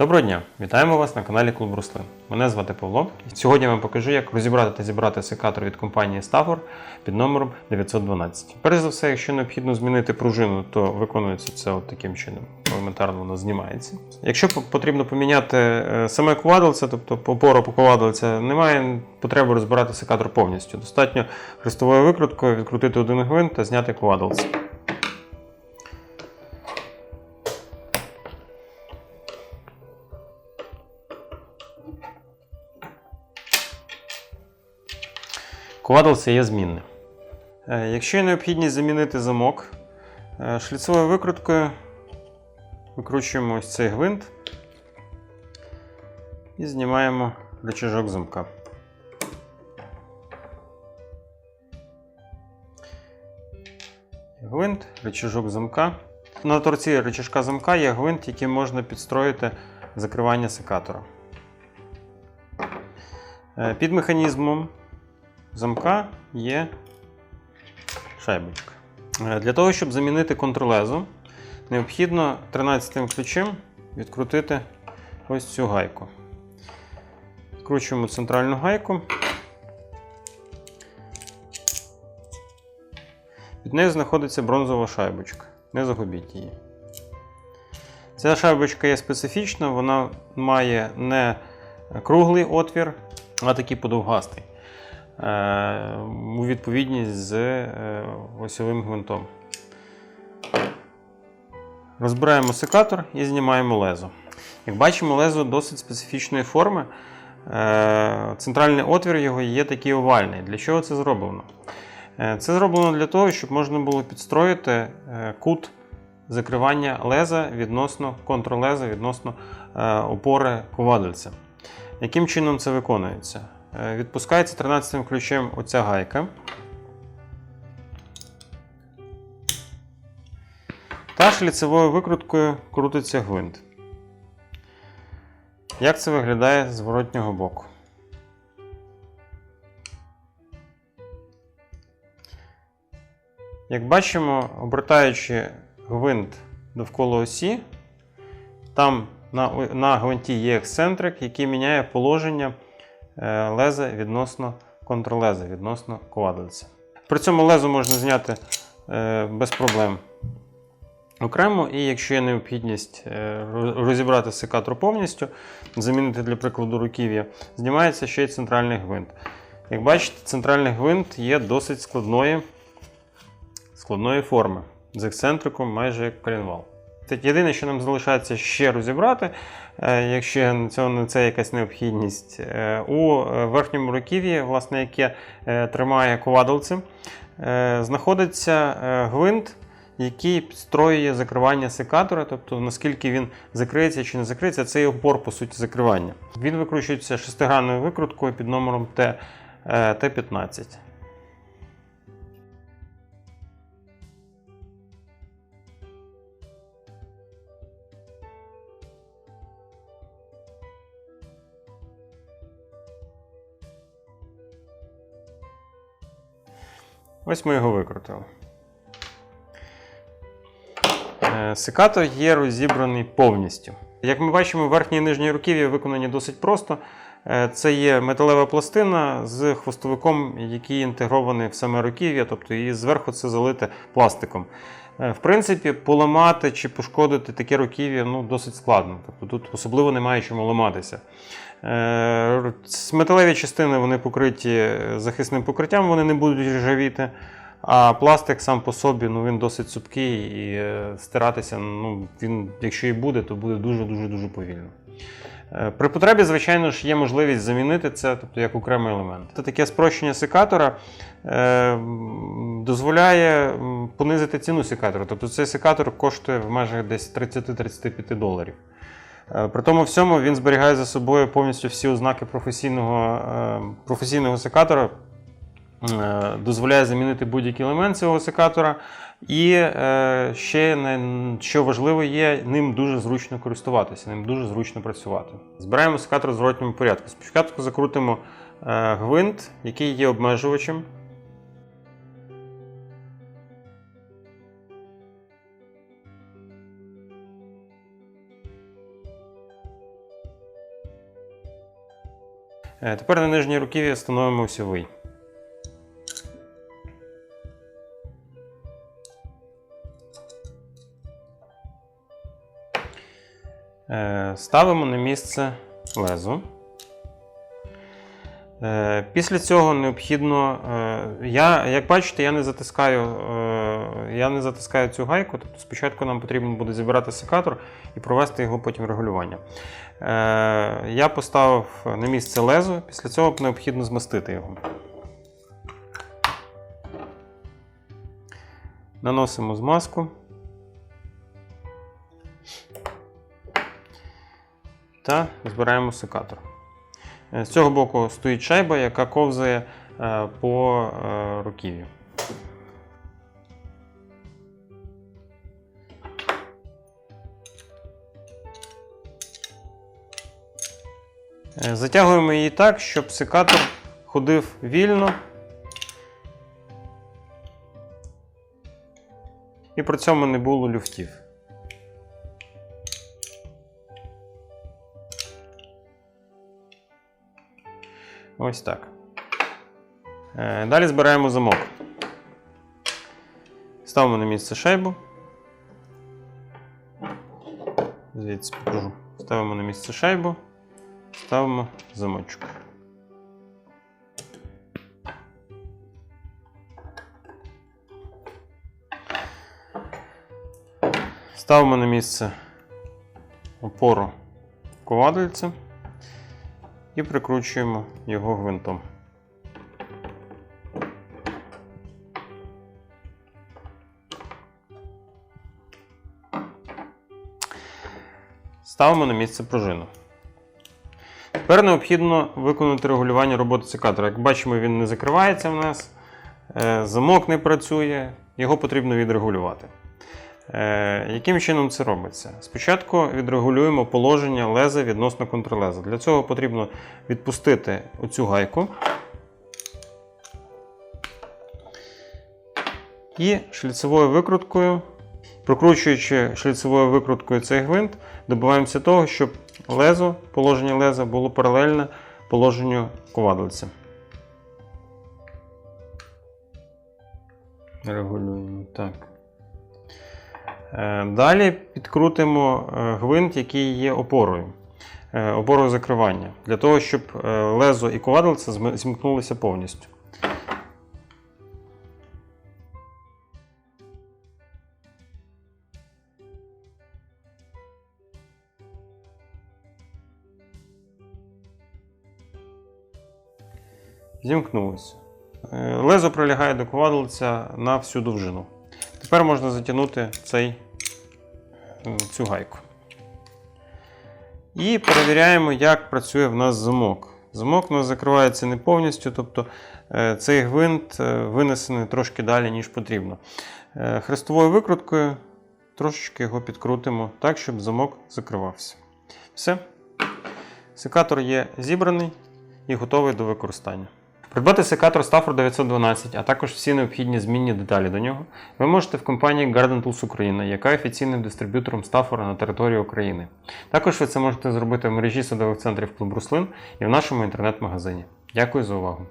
Доброго дня! Вітаємо вас на каналі Клуб Руслин. Мене звати Павло. Сьогодні я вам покажу, як розібрати та зібрати секатор від компанії Stafford під номером 912. Перш за все, якщо необхідно змінити пружину, то виконується це от таким чином. Елементарно воно знімається. Якщо потрібно поміняти е, саме ковадельце, тобто опору по ковадельця, немає потреби розбирати секатор повністю. Достатньо хрестовою викруткою відкрутити один гвинт та зняти ковадельце. Ковадельце є змінне. Е, Якщо є необхідність замінити замок, е, шліцевою викруткою викручуємо ось цей гвинт і знімаємо рычажок замка. Гвинт, рычажок замка. На торці рычажка замка є гвинт, який можна підстроїти закривання секатора. Е, Під механізмом замка є шайбочка. Е, Для того, щоб замінити контролезу, необхідно 13 ключем відкрутити ось цю гайку. Відкручуємо центральну гайку. Під нею знаходиться бронзова шайбочка. Не загубіть її. Ця шайбочка є специфічна, вона має не круглий отвір, а такий подовгастий. Е, у відповідність з е, осьовим гвинтом. Розбираємо секатор і знімаємо лезо. Як бачимо, лезо досить специфічної форми. Е, Центральний отвір його є такий овальний. Для чого це зроблено? Це зроблено для того, щоб можна було підстроїти кут закривання леза відносно контрлеза відносно опори ковадельця. Яким чином це виконується? Е, Відпускається 13 ключем оця гайка. Та шліцевою викруткою крутиться гвинт. Як це виглядає з зворотнього боку? Як бачимо, обертаючи гвинт довкола осі, там на, на гвинті є ексцентрик, який міняє положення леза відносно контрлеза, відносно ковадельця. При цьому лезо можна зняти е, без проблем окремо, і якщо є необхідність е, роз- розібрати секатор повністю, замінити для прикладу руків'я, знімається ще й центральний гвинт. Як бачите, центральний гвинт є досить складної, складної форми з ексцентриком майже як колінвал. Це єдине, що нам залишається ще розібрати, е, якщо цього це якась необхідність. Е, У верхньому руків'ї, власне, яке е, тримає ковадолці, знаходиться гвинт, який підстроює закривання секатора, тобто наскільки він закриється чи не закриється, це є опор, по суті, закривання. Він викручується шестигранною викруткою під номером е, Т15. Ось ми його викрутили. Е, Секатор є розібраний повністю. Як ми бачимо, верхні і нижні руків'я виконані досить просто. Е, Це є металева пластина з хвостовиком, який інтегрований в саме руків'я, тобто і зверху це залите пластиком. Е, В принципі, поламати чи пошкодити таке руків'я ну, досить складно. Тобто тут особливо немає чому ламатися. Е, Металеві частини вони покриті захисним покриттям, вони не будуть ржавіти. А пластик сам по собі ну, він досить цупкий і е, стиратися, ну, він, якщо і буде, то буде дуже-дуже дуже повільно. Е, При потребі, звичайно ж, є можливість замінити це, тобто як окремий елемент. Це таке спрощення секатора е, дозволяє понизити ціну секатора. Тобто цей секатор коштує в межах десь 30-35 доларів. Е, При тому всьому він зберігає за собою повністю всі ознаки професійного, професійного секатора, дозволяє замінити будь-який елемент цього секатора. І е, ще що важливо є, ним дуже зручно користуватися, ним дуже зручно працювати. Збираємо секатор в зворотньому порядку. Спочатку закрутимо е, гвинт, який є обмежувачем. Е, тепер на нижній руків'я встановимо осьовий. Ставимо на місце лезо. Е, Після цього необхідно. е, Я, як бачите, я не затискаю, е, я не затискаю цю гайку. Тобто спочатку нам потрібно буде зібрати секатор і провести його потім регулювання. Я поставив на місце лезо, після цього необхідно змастити його. Наносимо змазку. Та збираємо секатор. Е, З цього боку стоїть шайба, яка ковзає е, по е, руків'ю. Затягуємо її так, щоб секатор ходив вільно. І при цьому не було люфтів. Ось так. Е, Далі збираємо замок. Ставимо на місце шайбу. Звідси покажу. Ставимо на місце шайбу, ставимо замочок. Ставимо на місце опору ковадельця і прикручуємо його гвинтом. Ставимо на місце пружину. Тепер необхідно виконати регулювання роботи секатора. Як бачимо, він не закривається в нас, е, замок не працює, його потрібно відрегулювати. Е, Яким чином це робиться? Спочатку відрегулюємо положення леза відносно контрлеза. Для цього потрібно відпустити оцю гайку і шліцевою викруткою, прокручуючи шліцевою викруткою цей гвинт, добиваємося того, щоб лезо, положення леза було паралельне положенню ковадельця. Регулюємо так. Е, Далі підкрутимо е, гвинт, який є опорою, е, опорою закривання, для того, щоб лезо і ковадельце зм- зімкнулися повністю. Зімкнулося. Е, Лезо прилягає до ковадельця на всю довжину. Тепер можна затягнути цей, цю гайку. І перевіряємо, як працює в нас замок. Замок у нас закривається не повністю, тобто е, цей гвинт е, винесений трошки далі, ніж потрібно. Е, Хрестовою викруткою трошечки його підкрутимо так, щоб замок закривався. Все. Секатор є зібраний і готовий до використання. Придбати секатор Stafford 912, а також всі необхідні змінні деталі до нього, ви можете в компанії Garden Tools Україна, яка офіційним дистриб'ютором Стафора на території України. Також ви це можете зробити в мережі садових центрів Клуб Руслин і в нашому інтернет-магазині. Дякую за увагу!